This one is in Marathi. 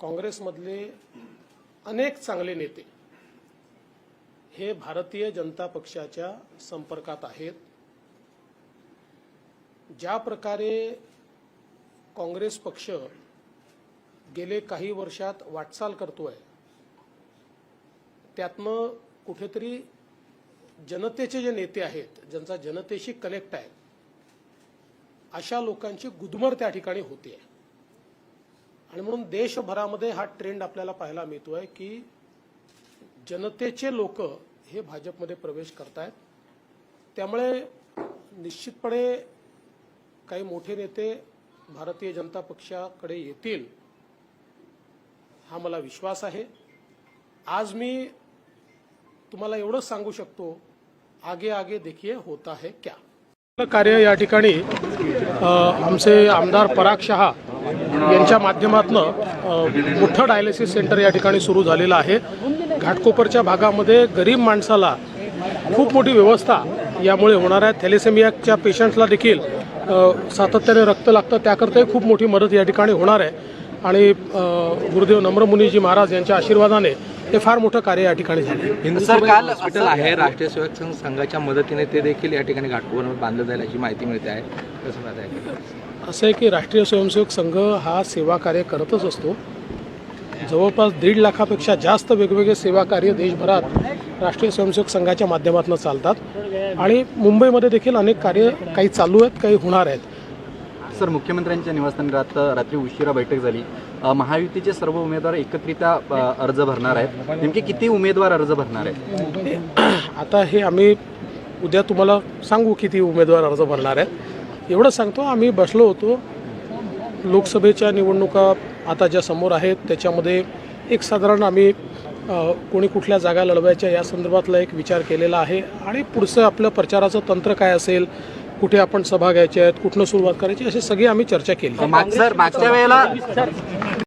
काँग्रेसमधले अनेक चांगले नेते हे भारतीय जनता पक्षाच्या संपर्कात आहेत. ज्या प्रकारे काँग्रेस पक्ष गेले काही वर्षात वाटचाल करतोय त्यातनं कुठेतरी जनतेचे जे नेते आहेत ज्यांचा जनतेशी कनेक्ट आहे अशा लोकांची गुदमर त्या ठिकाणी होते आणि म्हणून देशभरामध्ये हा ट्रेंड आपल्याला पाहायला मिळतोय की जनतेचे लोक हे भाजपमध्ये प्रवेश करतायत. त्यामुळे निश्चितपणे काही मोठे नेते भारतीय जनता पक्षाकडे येतील हा मला विश्वास आहे. आज मी तुम्हाला एवढंच सांगू शकतो आगे आगे देखिए होता है क्या. कार्य या ठिकाणी आमचे आमदार पराग शहा यांच्या माध्यमातून मोठं डायलिसिस सेंटर या ठिकाणी सुरू झालेलं आहे. घाटकोपरच्या भागामध्ये गरीब माणसाला खूप मोठी व्यवस्था यामुळे होणार आहे. थॅलेसेमियाच्या पेशंट्सला देखील सातत्याने रक्त लागतं. त्याकरताही खूप मोठी मदत या ठिकाणी होणार आहे. आणि गुरुदेव नम्रमुनीजी महाराज यांच्या आशीर्वादाने हे फार मोठं कार्य या ठिकाणी झालं. सर काल हॉस्पिटल आहे राष्ट्रीय सेवक संघ संघाच्या मदतीने ते देखील या ठिकाणी घाटकोपरमध्ये बांधलं जाईल अशी माहिती मिळते आहे. कसं पाहत आहे? असं आहे की राष्ट्रीय स्वयंसेवक संघ हा सेवा कार्य करतच असतो. जवळपास दीड लाखापेक्षा जास्त वेगवेगळे सेवा कार्य देशभरात राष्ट्रीय स्वयंसेवक संघाच्या माध्यमातून चालतात. आणि मुंबईमध्ये देखील अनेक कार्य काही चालू आहेत काही होणार आहेत. सर मुख्यमंत्र्यांच्या निवासस्थानी रात रात्री उशिरा बैठक झाली. महायुतीचे सर्व उमेदवार एकत्रित्या अर्ज भरणार आहेत. नेमके किती उमेदवार अर्ज भरणार आहेत? आता हे आम्ही उद्या तुम्हाला सांगू किती उमेदवार अर्ज भरणार आहेत. एवढं सांगतो आम्ही बसलो होतो. लोकसभेच्या निवडणुका आता ज्या समोर आहेत त्याच्यामध्ये एक साधारण आम्ही कोणी कुठल्या जागा लढवायच्या या संदर्भातला एक विचार केलेला आहे. आणि पुढचं आपलं प्रचाराचं तंत्र काय असेल कुठे आपण सभा घ्यायच्या आहेत कुठनं सुरुवात करायची अशी सगळी आम्ही चर्चा केली. माग- सर मागच्या वेळेला